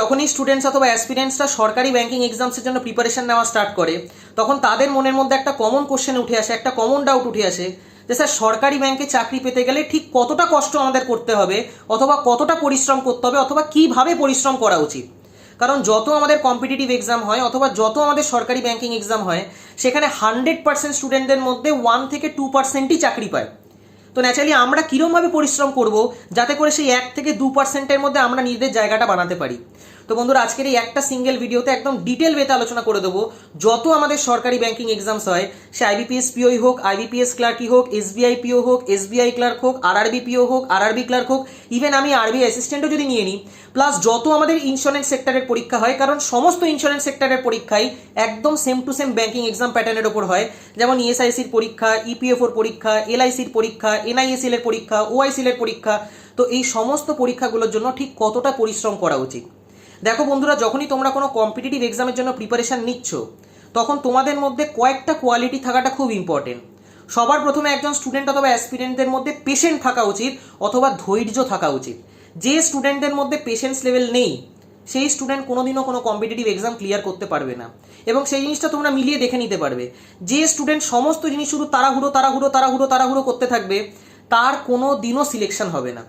যখনই স্টুডেন্টস অথবা অ্যাসপিরেন্টসরা সরকারি ব্যাংকিং এক্সামসের জন্য প্রিপারেশন নেওয়া স্টার্ট করে, তখন তাদের মনের মধ্যে একটা কমন কোশ্চেন উঠে আসে, একটা কমন ডাউট উঠে আসে যে, স্যার, সরকারি ব্যাংকে চাকরি পেতে গেলে ঠিক কতটা কষ্ট আমাদের করতে হবে অথবা কতটা পরিশ্রম করতে হবে অথবা কীভাবে পরিশ্রম করা উচিত? কারণ যত আমাদের কম্পিটিটিভ এক্সাম হয় অথবা যত আমাদের সরকারি ব্যাংকিং এক্সাম হয়, সেখানে হান্ড্রেড পার্সেন্ট স্টুডেন্টদের মধ্যে ওয়ান থেকে টু পার্সেন্টই চাকরি পায়। তো ন্যাচারালি আমরা কীরমভাবে পরিশ্রম করব যাতে করে সেই এক থেকে দু পার্সেন্টের মধ্যে আমরা নিজেদের জায়গাটা বানাতে পারি? তো বন্ধুরা, আজকের এই একটা সিঙ্গেল ভিডিওতে একদম ডিটেল ওয়েতে আলোচনা করে দেবো। যত আমাদের সরকারি ব্যাংকিং এক্সামস হয়, সে আইবিপিএস পিওই হোক আইবিপিএস ক্লার্কই হোক এসবিআই পিও হোক এসবিআই ক্লার্ক হোক আরআরবি পিও হোক আরআরবি ক্লার্ক হোক ইভেন আমি আরবি অ্যাসিস্ট্যান্টও যদি নিয়ে নিই প্লাস যত আমাদের ইন্স্যুরেন্স সেক্টরের পরীক্ষা হয়, কারণ সমস্ত ইন্স্যুরেন্স সেক্টরের পরীক্ষাই একদম same to same banking exam প্যাটার্নের ওপর হয়। যেমন E ইএসআইসির পরীক্ষা ইপিএফওর পরীক্ষা এলআইসির পরীক্ষা এনআইএসএল এর পরীক্ষা ওআইসিএল এর পরীক্ষা। তো এই সমস্ত পরীক্ষাগুলোর জন্য ঠিক কতটা পরিশ্রম করা উচিত? দেখো বন্ধুরা, যখনই তোমরা কোনো কম্পিটিটিভ এক্সামের জন্য প্রিপারেশন নিচ্ছ, তখন তোমাদের মধ্যে কয়েকটা কোয়ালিটি থাকাটা খুব ইম্পর্টেন্ট সবার প্রথমে একজন স্টুডেন্ট অথবা অ্যাসপিরেন্টদের মধ্যে পেশেন্ট থাকা উচিত অথবা ধৈর্য থাকা উচিত। যে স্টুডেন্টদের মধ্যে পেশেন্স লেভেল নেই, সেই স্টুডেন্ট কোনোদিনও কোনো কম্পিটিটিভ এক্সাম ক্লিয়ার করতে পারবে না। এবং সেই জিনিসটা তোমরা মিলিয়ে দেখে নিতে পারবে। যে স্টুডেন্ট সমস্ত জিনিস শুধু তাড়াহুড়ো তাড়াহুড়ো তাড়াহুড়ো তাড়াহুড়ো করতে থাকবে, তার কোনো দিনও সিলেকশন হবে না।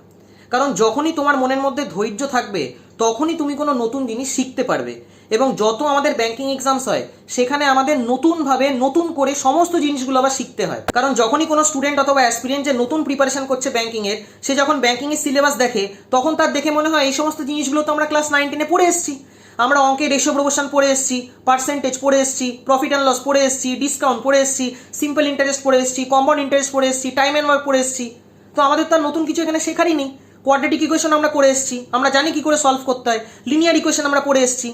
কারণ যখনই তোমার মনের মধ্যে ধৈর্য থাকবে তখনই তুমি কোনো নতুন জিনিস শিখতে পারবে। এবং যত আমাদের ব্যাংকিং এক্সামস হয়, সেখানে আমাদের নতুনভাবে নতুন করে সমস্ত জিনিসগুলো আবার শিখতে হয়। কারণ যখনই কোনো স্টুডেন্ট অথবা অ্যাসপিরিয়েন্ট যে নতুন প্রিপারেশন করছে ব্যাংকিংয়ের সে যখন ব্যাংকিংয়ের সিলেবাস দেখে, তখন তার দেখে মনে হয়, এই সমস্ত জিনিসগুলো তো আমরা ক্লাস নাইনটিনে পড়ে এসেছি। আমরা অঙ্কের রেশিও প্রমোশন পড়ে এসেছি পার্সেন্টেজ পড়ে এসেছি প্রফিট অ্যান্ড লস পড়ে এসেছি ডিসকাউন্ট পড়ে এসেছি সিম্পল ইন্টারেস্ট পড়ে এসেছি কম্পাউন্ড ইন্টারেস্ট পড়ে এসেছি টাইম অ্যান্ড ওয়ার্ক পড়ে এসেছি। তো আমাদের তো আর নতুন কিছু এখানে শেখারই নেই। কোয়াড্রেটিক ইকুয়েশন আমরা করে এসেছি। আমরা জানি কি করে সলভ করতে হয়। লিনিয়ার ইকুয়েশন আমরা পড়ে এসেছি।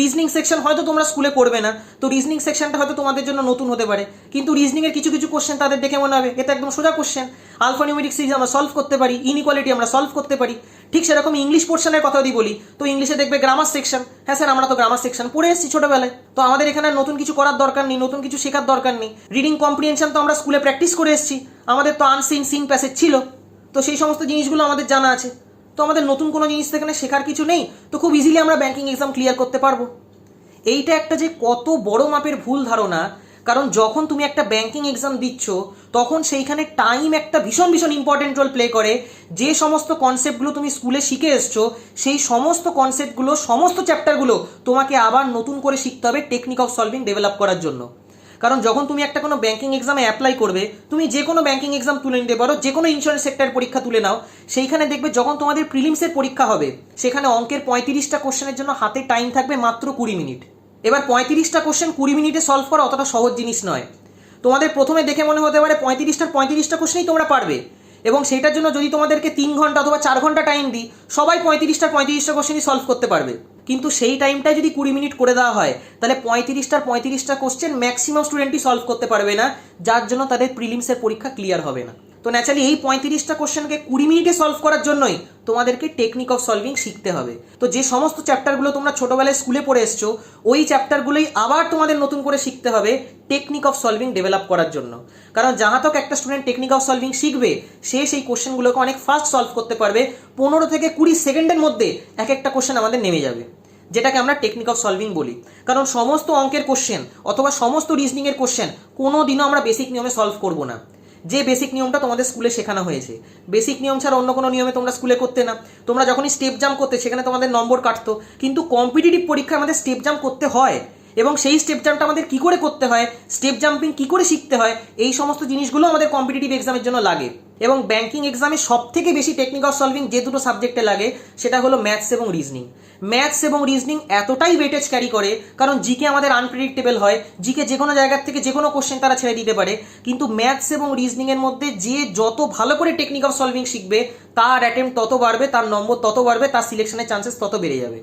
রিজনিং সেকশন হয়তো তোমরা স্কুলে করবে না। তো রিজনিং সেকশনটা হয়তো তোমাদের জন্য নতুন হতে পারে। কিন্তু রিজনিংয়ের কিছু কিছু কোশ্চেন তাদের দেখে মনে হবে। এটা একদম সোজা কোশ্চেন আলফা নিউমেরিক সিরিজ আমরা সলভ করতে পারি। ইনইকুয়ালিটি আমরা সলভ করতে পারি। ঠিক সেরকম ইংলিশ পোর্শনের কথা যদি বলি, তো ইংলিশে দেখবে গ্রামার সেকশন হ্যাঁ স্যার আমরা তো গ্রামার সেকশন পড়ে এসেছি ছোটবেলায়। তো আমাদের এখানে নতুন কিছু করার দরকার নেই, নতুন কিছু শেখার দরকার নেই। রিডিং কম্প্রিহেনশন তো আমরা স্কুলে প্র্যাকটিস করে এসেছি। আমাদের তো আনসিন সিন প্যাসেজ ছিল। তো সেই সমস্ত জিনিসগুলো আমাদের জানা আছে। তো আমাদের নতুন কোনো জিনিস সেখানে শেখার কিছু নেই, তো খুব ইজিলি আমরা ব্যাংকিং এক্সাম ক্লিয়ার করতে পারব। এইটা একটা যে কত বড় মাপের ভুল ধারণা, কারণ যখন তুমি একটা ব্যাংকিং এক্সাম দিচ্ছ, তখন সেইখানে টাইম একটা ভীষণ ভীষণ ইম্পর্টেন্ট রোল প্লে করে। যে সমস্ত কনসেপ্টগুলো তুমি স্কুলে শিখে এসছো, সেই সমস্ত কনসেপ্টগুলো সমস্ত চ্যাপ্টারগুলো তোমাকে আবার নতুন করে শিখতে হবে টেকনিক অফ সলভিং ডেভেলপ করার জন্য। কারণ যখন তুমি একটা কোনো ব্যাঙ্কিং এক্সামে অ্যাপ্লাই করবে, তুমি যে কোনো ব্যাঙ্কিং এক্সাম তুলে নিতে পারো, যে কোনো ইন্স্যুরেন্স সেক্টর পরীক্ষা তুলে নাও। সেইখানে দেখবে যখন তোমাদের প্রিলিমসের পরীক্ষা হবে, সেখানে অঙ্কের পঁয়ত্রিশটা কোশ্চেনের জন্য হাতে টাইম থাকবে মাত্র কুড়ি মিনিট এবার পঁয়ত্রিশটা কোশ্চেন কুড়ি মিনিটে সলভ করা অতটা সহজ জিনিস নয়। তোমাদের প্রথমে দেখে মনে হতে পারে পঁয়ত্রিশটার পঁয়ত্রিশটা কোশ্চেনই তোমরা পারবে। এবং সেইটার জন্য যদি তোমাদেরকে তিন ঘণ্টা অথবা চার ঘণ্টা টাইম দিই, সবাই পঁয়ত্রিশটার পঁয়ত্রিশটা কোশ্চেনই সলভ করতে পারবে। কিন্তু সেই টাইমটায় যদি কুড়ি মিনিট করে দেওয়া হয়, তাহলে পঁয়ত্রিশটার পঁয়ত্রিশটা কোশ্চেন ম্যাক্সিমাম স্টুডেন্টই সলভ করতে পারবে না, যার জন্য তাদের প্রিলিমসের পরীক্ষা ক্লিয়ার হবে না। তো ন্যাচারালি এই পঁয়ত্রিশটা কোশ্চেনকে কুড়ি মিনিটে সলভ করার জন্যই তোমাদেরকে টেকনিক অফ সলভিং শিখতে হবে। তো যে সমস্ত চ্যাপ্টারগুলো তোমরা ছোটবেলায় স্কুলে পড়ে এসছো, ওই চ্যাপ্টারগুলোই আবার তোমাদের নতুন করে শিখতে হবে টেকনিক অফ সলভিং ডেভেলপ করার জন্য। কারণ যাহা তক একটা স্টুডেন্ট টেকনিক অফ সলভিং শিখবে, সে সেই কোশ্চেনগুলোকে অনেক ফাস্ট সলভ করতে পারবে, পনেরো থেকে কুড়ি সেকেন্ডের মধ্যে এক একটা কোশ্চেন আমাদের নেমে যাবে। যেটাকে আমরা টেকনিক অফ সলভিং বলি। কারণ সমস্ত অঙ্কের কোশ্চেন অথবা সমস্ত রিজনিংয়ের কোশ্চেন কোনো দিনও আমরা বেসিক নিয়মে সলভ করব না। যে বেসিক নিয়মটা তোমাদের স্কুলে শেখানো হয়েছে। বেসিক নিয়ম ছাড়া অন্য কোনো নিয়মে তোমরা স্কুলে করতে না। তোমরা যখনই স্টেপ জাম্প করতে, সেখানে তোমাদের নম্বর কাটতো। কিন্তু কম্পিটিটিভ পরীক্ষায় আমাদের স্টেপ জাম্প করতে হয়। এবং সেই স্টেপ জাম্পটা আমাদের কি করে করতে হয়? স্টেপ জাম্পিং কি করে শিখতে হয়? এই সমস্ত জিনিসগুলো আমাদের কম্পিটিটিভ এক্সামের জন্য লাগে। এবং ব্যাংকিং এক্সামে সব থেকে বেশি টেকনিক অফ সলভিং যে দুটো সাবজেক্টে লাগে, সেটা হলো ম্যাথস এবং রিজনিং ম্যাথস এবং রিজনিং এতটাই ওয়েটেজ ক্যারি করে, কারণ জিকে আমাদের আনপ্রেডিক্টেবল হয়। জিকে যে কোনো জায়গার থেকে যে কোনো কোশ্চেন তারা ছেড়ে দিতে পারে। কিন্তু ম্যাথস এবং রিজনিংয়ের মধ্যে যে যত ভালো করে টেকনিক অফ সলভিং শিখবে, তার অ্যাটেম্প তত বাড়বে, তার নম্বর তত বাড়বে, তার সিলেকশনের চান্সেস তত বেড়ে যাবে।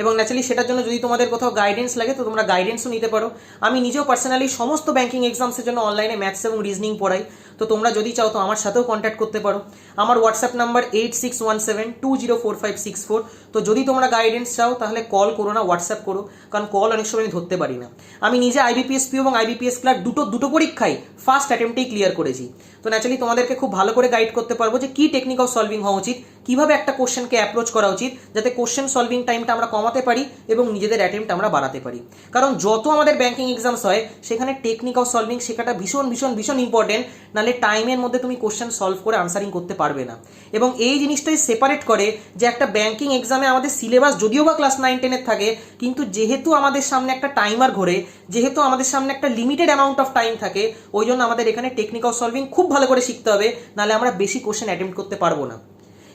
এবং ন্যাচারালি সেটার জন্য যদি তোমাদের কোথাও গাইডেন্স লাগে, তো তোমরা গাইডেন্সও নিতে পারো। আমি নিজেও পার্সোনালি সমস্ত ব্যাঙ্কিং এক্সামসের জন্য অনলাইনে ম্যাথস এবং রিজনিং পড়াই। তো তোমরা যদি চাও তো আমার সাথেও কন্ট্যাক্ট করতে পারো। আমার WhatsApp number eight six one seven two zero four five six four তো যদি তোমরা গাইডেন্স চাও, তাহলে কল করো না হোয়াটসঅ্যাপ করো। কারণ কল অনেক সময় আমি ধরতে পারি না। আমি নিজে আইবিপিএসপি এবং আইবিপিএস ক্লার্ক দুটো দুটো পরীক্ষাই ফার্স্ট অ্যাটেম্পটেই ক্লিয়ার করেছি। তো ন্যাচারালি তোমাদেরকে খুব ভালো করে গাইড করতে পারব যে কি টেকনিক অফ সলভিং হওয়া উচিত, কীভাবে একটা কোশ্চেনকে অ্যাপ্রোচ করা উচিত, যাতে কোশ্চেন সলভিং টাইমটা আমরা কমাতে পারি এবং নিজেদের অ্যাটেম্পট আমরা বাড়াতে পারি। কারণ যত আমাদের ব্যাংকিং এক্সামস হয়, সেখানে টেকনিক অফ সলভিং শেখাটা ভীষণ ভীষণ ভীষণ ইম্পর্টেন্ট নাহলে টাইমের মধ্যে তুমি কোশ্চেন সলভ করে আনসারিং করতে পারবে না। এবং এই জিনিসটাই সেপারেট করে যে একটা ব্যাংকিং এক্সামে আমাদের সিলেবাস যদিও বা ক্লাস নাইন টেনের থাকে, কিন্তু যেহেতু আমাদের সামনে একটা টাইমার ঘোরে, যেহেতু আমাদের সামনে একটা লিমিটেড অ্যামাউন্ট অফ টাইম থাকে, ওই জন্য আমাদের এখানে টেকনিক অফ সলভিং খুব ভালো করে শিখতে হবে, নাহলে আমরা বেশি কোশ্চেন অ্যাটেম্প করতে পারব না।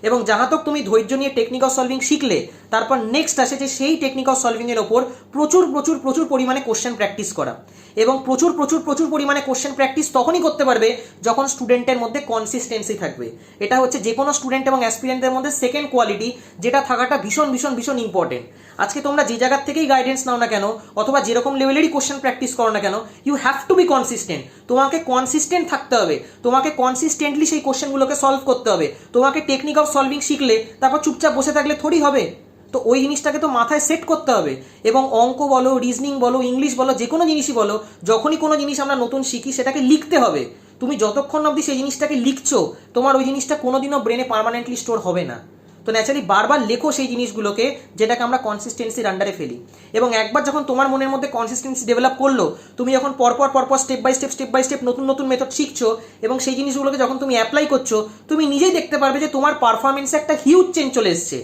এবং যাহা তক তুমি ধৈর্য নিয়ে টেকনিক অফ সলভিং শিখলে, তারপর নেক্সট আসে যে সেই টেকনিক অফ সলভিংয়ের ওপর প্রচুর প্রচুর প্রচুর পরিমাণে কোশ্চেন প্র্যাকটিস করা। এবং প্রচুর প্রচুর প্রচুর পরিমাণে কোশ্চেন প্র্যাকটিস তখনই করতে পারবে যখন স্টুডেন্টের মধ্যে কনসিস্টেন্সি থাকবে। এটা হচ্ছে যে কোনো স্টুডেন্ট এবং অ্যাসপিরেন্টের মধ্যে সেকেন্ড কোয়ালিটি যেটা থাকাটা ভীষণ ভীষণ ভীষণ ইম্পর্টেন্ট আজকে তোমরা যে জায়গার থেকেই গাইডেন্স নাও না কেন, অথবা যেরকম লেভেলেরই কোশ্চেন প্র্যাকটিস করো না কেন you have to be consistent তোমাকে কনসিস্টেন্ট থাকতে হবে। তোমাকে কনসিস্টেন্টলি সেই কোশ্চেনগুলোকে সলভ করতে হবে। তোমাকে টেকনিক অফ সলভিং শিখলে, তারপর চুপচাপ বসে থাকলে থোড়ি হবে। তো ওই জিনিসটাকে তো মাথায় সেট করতে হবে। এবং অঙ্ক বলো রিজনিং বলো ইংলিশ বলো, যে কোনো জিনিসই বলো, যখনই কোনো জিনিস আমরা নতুন শিখি, সেটাকে লিখতে হবে। তুমি যতক্ষণ অবধি সেই জিনিসটাকে লিখছো, তোমার ওই জিনিসটা কোনোদিনও ব্রেনে পারমানেন্টলি স্টোর হবে না। তো ন্যাচারালি বারবার লেখো সেই জিনিসগুলোকে, যেটাকে আমরা কনসিস্টেন্সির আন্ডারে ফেলি। এবং একবার যখন তোমার মনের মধ্যে কনসিস্টেন্সি ডেভেলপ করল, তুমি যখন পরপর পরপর step by step step by step নতুন নতুন মেথড শিখছো, এবং সেই জিনিসগুলোকে যখন তুমি অ্যাপ্লাই করছ, তুমি নিজেই দেখতে পারবে যে তোমার পারফরমেন্সে একটা হিউজ চেঞ্জ চলে এসছে।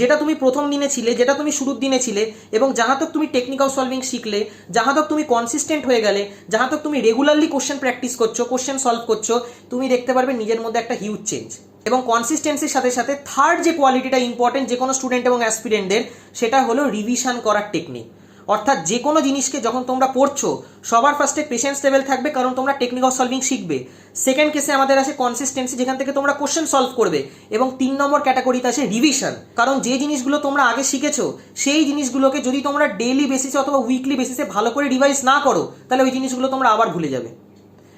যেটা তুমি প্রথম দিনে ছিলে, যেটা তুমি শুরুর দিনে ছিলে, এবং যাহা তক তুমি টেকনিক্যাল সলভিং শিখলে, যাহা তক তুমি কনসিস্টেন্ট হয়ে গেলে, যাহা তক তুমি রেগুলারলি কোশ্চেন প্র্যাকটিস করছ কোশ্চেন সলভ করছ, তুমি দেখতে পারবে নিজের মধ্যে একটা হিউজ চেঞ্জ এবং কনসিস্টেন্সির সাথে সাথে থার্ড যে কোয়ালিটিটা ইম্পর্টেন্ট যে কোনো স্টুডেন্ট এবং অ্যাসপিরেন্টদের সেটা হলো রিভিশন করার টেকনিক অর্থাৎ যে কোনো জিনিসকে যখন তোমরা পড়ছো, সবার ফার্স্টে পেশেন্স লেভেল থাকবে, কারণ তোমরা টেকনিক অফ সলভিং শিখবে। সেকেন্ড কেসে আমাদের আছে কনসিস্টেন্সি যেখান থেকে তোমরা কোশ্চেন সলভ করবে, এবং তিন নম্বর ক্যাটাগরিতে আছে রিভিশন কারণ যে জিনিসগুলো তোমরা আগে শিখেছো, সেই জিনিসগুলোকে যদি তোমরা ডেইলি বেসিসে অথবা উইকলি বেসিসে ভালো করে রিভাইজ না করো, তাহলে ওই জিনিসগুলো তোমরা আবার ভুলে যাবে।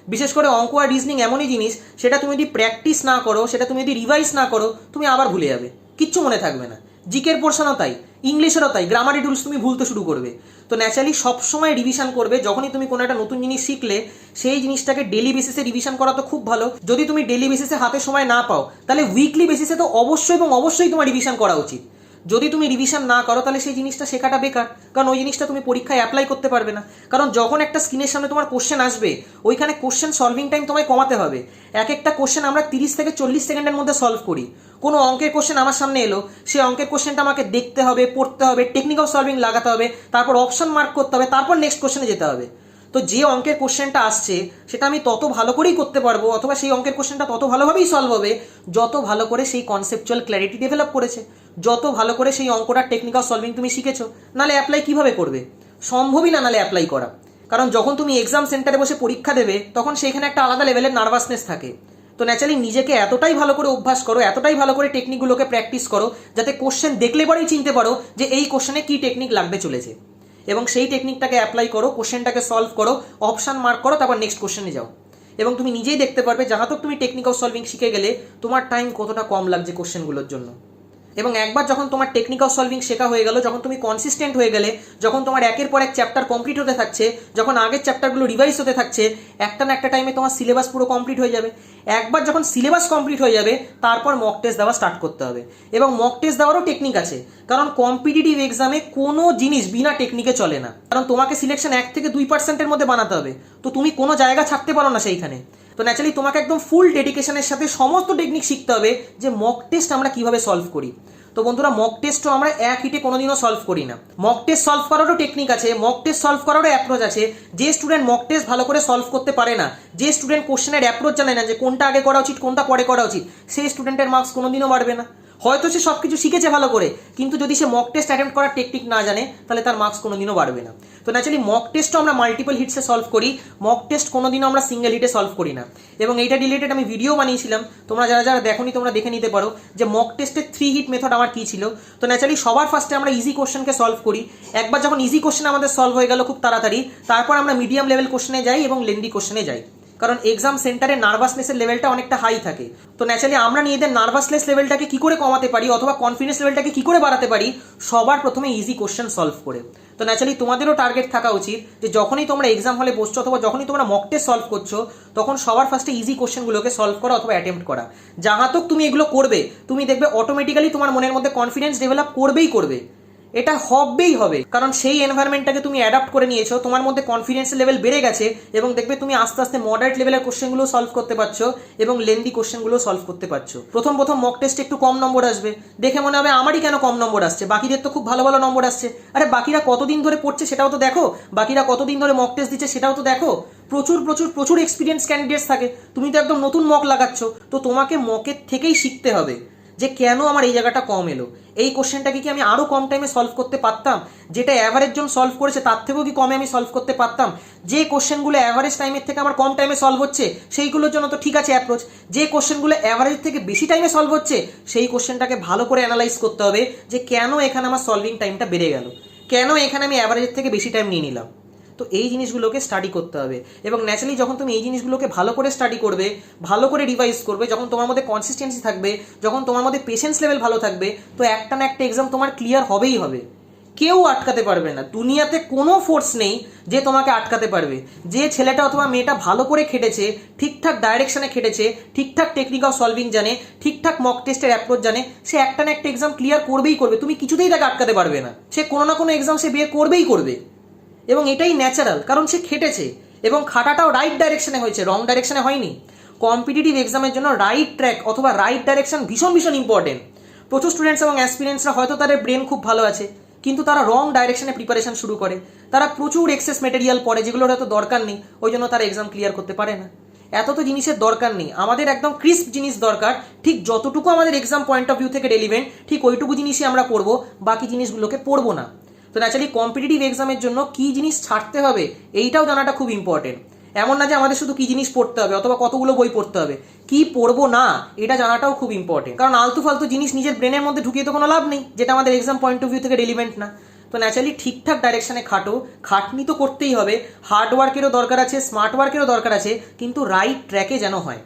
বিশেষ করে অঙ্ক আর রিজনিং এমনই জিনিস, সেটা তুমি যদি প্র্যাকটিস না করো, সেটা তুমি যদি রিভাইজ না করো, তুমি আবার ভুলে যাবে। কিচ্ছু মনে থাকবে না। জিকের পোর্শনও তাই। ইংলিশেরও তাই গ্রামারি রুলস তুমি ভুলতে শুরু করবে। তো ন্যাচারালি সবসময় রিভিশন করবে, যখনই তুমি কোনো একটা নতুন জিনিস শিখলে, সেই জিনিসটাকে ডেলি বেসিসে রিভিশন করা তো খুব ভালো। যদি তুমি ডেলি বেসিসে হাতে সময় না পাও, তাহলে উইকলি বেসিসে তো অবশ্যই এবং অবশ্যই তোমার রিভিশন করা উচিত। যদি তুমি রিভিশন না করো, তাহলে সেই জিনিসটা শেখাটা বেকার। কারণ ওই জিনিসটা তুমি পরীক্ষায় অ্যাপ্লাই করতে পারবে না। কারণ যখন একটা স্ক্রিনের সামনে তোমার কোশ্চেন আসবে, ওইখানে কোশ্চেন সলভিং টাইম তোমায় কমাতে হবে। এক একটা কোশ্চেন আমরা তিরিশ থেকে চল্লিশ সেকেন্ডের মধ্যে সলভ করি। কোনো অঙ্কের কোশ্চেন আমার সামনে এলো সেই অঙ্কের কোশ্চেনটা আমাকে দেখতে হবে, পড়তে হবে টেকনিক্যাল সলভিং লাগাতে হবে, তারপর অপশন মার্ক করতে হবে, তারপর নেক্সট কোশ্চেনে যেতে হবে। তো যে অঙ্কের কোশ্চেনটা আসছে, সেটা আমি তত ভালো করেই করতে পারব, অথবা সেই অঙ্কের কোশ্চেনটা তত ভালোভাবেই সলভ হবে, যত ভালো করে সেই কনসেপচুয়াল ক্ল্যারিটি ডেভেলপ করেছে। যত ভালো করে সেই অঙ্কটার টেকনিক্যাল সলভিং তুমি শিখেছো, নালে অ্যাপ্লাই কীভাবে করবে? সম্ভবই না নালে অ্যাপ্লাই করা। কারণ যখন তুমি এক্সাম সেন্টারে বসে পরীক্ষা দেবে, তখন সেখানে একটা আলাদা লেভেলের নার্ভাসনেস থাকে। তো ন্যাচারালি নিজেকে এতটাই ভালো করে অভ্যাস করো, এতটাই ভালো করে টেকনিকগুলোকে প্র্যাকটিস করো, যাতে কোশ্চেন দেখলে পরেই চিনতে পারো যে এই কোশ্চেনে কী টেকনিক লাগবে চলেছে। এবং সেই টেকনিকটাকে অ্যাপ্লাই করো কোশ্চেনটাকে সলভ করো অপশান মার্ক করো, তারপর নেক্সট কোশ্চেনে যাও। এবং তুমি নিজেই দেখতে পারবে যাহা তক তুমি টেকনিক অফ সলভিং শিখে গেলে, তোমার টাইম কতটা কম লাগছে কোশ্চেনগুলোর জন্য। এবং একবার যখন তোমার টেকনিক সলভিং শেখা হয়ে গেল, যখন তুমি কনসিস্টেন্ট হয়ে গেলে, যখন তোমার একের পর এক চ্যাপ্টার কমপ্লিট হতে থাকছে, যখন আগের চ্যাপ্টারগুলো রিভাইজ হতে থাকছে, একটা না একটা টাইমে তোমার সিলেবাস পুরো কমপ্লিট হয়ে যাবে। একবার যখন সিলেবাস কমপ্লিট হয়ে যাবে, তারপর মক টেস্ট দেওয়া স্টার্ট করতে হবে। এবং মক টেস্ট দেওয়ারও টেকনিক আছে। কারণ কম্পিটিটিভ এক্সামে কোনো জিনিস বিনা টেকনিকে চলে না। কারণ তোমাকে সিলেকশন এক থেকে দুই পার্সেন্টের মধ্যে বানাতে হবে। তো তুমি কোনো জায়গা ছাড়তে পারো না সেইখানে। তো ন্যাচারালি তোমাকে একদম ফুল ডেডিকেশনের সাথে সমস্ত টেকনিক শিখতে হবে যে মক টেস্ট আমরা কীভাবে সলভ করি। তো বন্ধুরা মক টেস্টও আমরা এক হিটে কোনোদিনও সলভ করি না। মক টেস্ট সলভ করারও টেকনিক আছে মক টেস্ট সলভ করারও অ্যাপ্রোচ আছে। যে স্টুডেন্ট মক টেস্ট ভালো করে সলভ করতে পারে না, যে স্টুডেন্ট কোশ্চেনের অ্যাপ্রোচ জানে না যে কোনটা আগে করা উচিত, কোনটা পরে করা উচিত, সেই স্টুডেন্টের মার্কস কোনোদিনও বাড়বে না। হয়তো সে সব কিছু শিখেছে ভালো করে, কিন্তু যদি সে মক টেস্ট অ্যাটেম্প করার টেকনিক না জানে, তাহলে তার মার্কস কোনোদিনও বাড়বে না। তো ন্যাচারালি মক টেস্টও আমরা মাল্টিপল হিটসে সলভ করি মক টেস্ট কোনোদিনও আমরা সিঙ্গেল হিটে সলভ করি না। এবং এইটা রিলেটেড আমি ভিডিও বানিয়েছিলাম, তোমরা যারা যারা দেখোনি তোমরা দেখে নিতে পারো যে মক টেস্টের থ্রি হিট মেথড আমার কী ছিল। তো ন্যাচারালি সবার ফার্স্টে আমরা ইজি কোশ্চেনকে সলভ করি। একবার যখন ইজি কোশ্চেন আমাদের সলভ হয়ে গেল খুব তাড়াতাড়ি, তারপর আমরা মিডিয়াম লেভেল কোশ্চেনে যাই এবং লেন্দি কোশ্চেনে যাই। কারণ এক্সাম সেন্টারে নার্ভাসনেসের লেভেলটা অনেকটা হাই থাকে। তো ন্যাচারালি আমরা নিজেদের নার্ভাসনেস লেভেলটাকে কি করে কমাতে পারি অথবা কনফিডেন্স লেভেলটাকে কি করে বাড়াতে পারি, সবার প্রথমে ইজি কোশ্চেন সলভ করে। তো ন্যাচারালি তোমাদেরও টার্গেট থাকা উচিত যে যখনই তোমরা এক্সাম হলে বসছো অথবা যখনই তোমরা মক টেস্ট সলভ করছ, তখন সবার ফার্স্টে ইজি কোশ্চেনগুলোকে সলভ করা অথবা অ্যাটেম্প্ট করা। যাহাতক তুমি এগুলো করবে, তুমি দেখবে অটোমেটিক্যালি তোমার মনের মধ্যে কনফিডেন্স ডেভেলপ করবেই করবে। এটা হবেই হবে। কারণ সেই এনভায়রনমেন্টটাকে তুমি অ্যাডাপ্ট করে নিয়েছো, তোমার মধ্যে কনফিডেন্স লেভেল বেড়ে গেছে এবং দেখবে তুমি আস্তে আস্তে মডারেট লেভেলের কোশ্চেনগুলো সলভ করতে পারছ এবং লেন্দি কোশ্চেনগুলো সলভ করতে পারছ। প্রথম প্রথম মক টেস্টে একটু কম নম্বর আসবে। দেখে মনে হবে আমারই কেন কম নম্বর আসছে? বাকিদের তো খুব ভালো ভালো নম্বর আসছে। আরে বাকিরা কতদিন ধরে পড়ছে সেটাও তো দেখো। বাকিরা কতদিন ধরে মক টেস্ট দিচ্ছে সেটাও তো দেখো। প্রচুর প্রচুর প্রচুর এক্সপিরিয়েন্স ক্যান্ডিডেটস থাকে। তুমি তো একদম নতুন মক লাগাচ্ছ। তো তোমাকে মকের থেকেই শিখতে হবে। যে কেন আমার এই জায়গাটা কম এলো? এই কোশ্চেনটাকে কি আমি আরও কম টাইমে সলভ করতে পারতাম? যেটা অ্যাভারেজ জন সলভ করেছে, তার থেকেও কি কমে আমি সলভ করতে পারতাম? যে কোশ্চেনগুলো অ্যাভারেজ টাইমের থেকে আমার কম টাইমে সলভ হচ্ছে, সেইগুলোর জন্য তো ঠিক আছে অ্যাপ্রোচ যে কোশ্চেনগুলো অ্যাভারেজ থেকে বেশি টাইমে সলভ হচ্ছে, সেই কোশ্চেনটাকে ভালো করে অ্যানালাইজ করতে হবে যে কেন এখানে আমার সলভিং টাইমটা বেড়ে গেল? কেন এখানে আমি অ্যাভারেজের থেকে বেশি টাইম নিয়ে নিলাম? তো এই জিনিসগুলোকে স্টাডি করতে হবে। এবং ন্যাচারালি যখন তুমি এই জিনিসগুলোকে ভালো করে স্টাডি করবে, ভালো করে রিভাইজ করবে, যখন তোমার মধ্যে কনসিস্টেন্সি থাকবে, যখন তোমার মধ্যে পেশেন্স লেভেল ভালো থাকবে, তো একটা না একটা এক্সাম তোমার ক্লিয়ার হবেই হবে। কেউ আটকাতে পারবে না। দুনিয়াতে কোনো ফোর্স নেই যে তোমাকে আটকাতে পারবে। যে ছেলেটা অথবা মেয়েটা ভালো করে খেটেছে, ঠিকঠাক ডাইরেকশনে খেটেছে, ঠিকঠাক টেকনিক অফ সলভিং জানে, ঠিকঠাক মক টেস্টের অ্যাপ্রোচ জানে, সে একটা না একটা এক্সাম ক্লিয়ার করবেই করবে। তুমি কিছুতেই তাকে আটকাতে পারবে না। সে কোনো না কোনো এক্সাম সে বিয়ে করবেই করবে। এবং এটাই ন্যাচারাল কারণ সে খেটেছে এবং খাটাটাও রাইট ডাইরেকশনে হয়েছে রং ডাইরেকশনে হয়নি। কম্পিটিটিভ এক্সামের জন্য রাইট ট্র্যাক অথবা রাইট ডাইরেকশন ভীষণ ভীষণ ইম্পর্টেন্ট প্রচুর স্টুডেন্টস এবং অ্যাসপিরেন্টসরা হয়তো তাদের ব্রেন খুব ভালো আছে, কিন্তু তারা রং ডাইরেকশনে প্রিপারেশন শুরু করে। তারা প্রচুর এক্সেস মেটেরিয়াল পড়ে, যেগুলোর হয়তো দরকার নেই, ওই জন্য তারা এক্সাম ক্লিয়ার করতে পারে না। এত তো জিনিসের দরকার নেই। আমাদের একদম ক্রিস্প জিনিস দরকার, ঠিক যতটুকু আমাদের এক্সাম পয়েন্ট অফ ভিউ থেকে রেলিভেন্ট ঠিক ওইটুকু জিনিসই আমরা পড়ব, বাকি জিনিসগুলোকে পড়ব না। তো ন্যাচারালি কম্পিটিটিভ এক্সামের জন্য কি জিনিস ছাড়তে হবে, এইটাও জানাটা খুব ইম্পর্টেন্ট এমন না যে আমাদের শুধু কি জিনিস পড়তে হবে, অথবা কতগুলো বই পড়তে হবে। কি পড়ব না, এটা জানাটাও খুব ইম্পর্টেন্ট কারণ আলতু ফালতু জিনিস নিজের ব্রেনের মধ্যে ঢুকিয়ে তো কোনো লাভ নেই, যেটা আমাদের এক্সাম পয়েন্ট অফ ভিউ থেকে রেলিভেন্ট না। তো ন্যাচারালি ঠিকঠাক ডাইরেকশনে খাটো। খাটনি তো করতেই হবে। হার্ড ওয়ার্কেরও দরকার আছে স্মার্ট ওয়ার্কেরও দরকার আছে, কিন্তু রাইট ট্র্যাকে যেন হয়।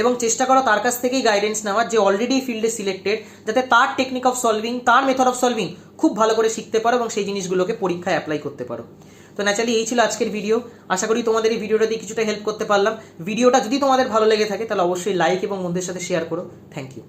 এবং চেষ্টা করো তার কাছ থেকেই গাইডেন্স নেওয়ার যে অলরেডি ফিল্ডে সিলেক্টেড যাতে তার টেকনিক অফ সলভিং তার মেথড অফ সলভিং খুব ভালো করে শিখতে পারো এবং সেই জিনিসগুলোকে পরীক্ষায় অ্যাপ্লাই করতে পারো। তো ন্যাচারালি এই ছিল আজকের ভিডিও আশা করি তোমাদের এই ভিডিওটা দিয়ে কিছুটা হেল্প করতে পারলাম। ভিডিওটা যদি তোমাদের ভালো লেগে থাকে, তাহলে অবশ্যই লাইক এবং বন্ধুদের সাথে শেয়ার করো। Thank you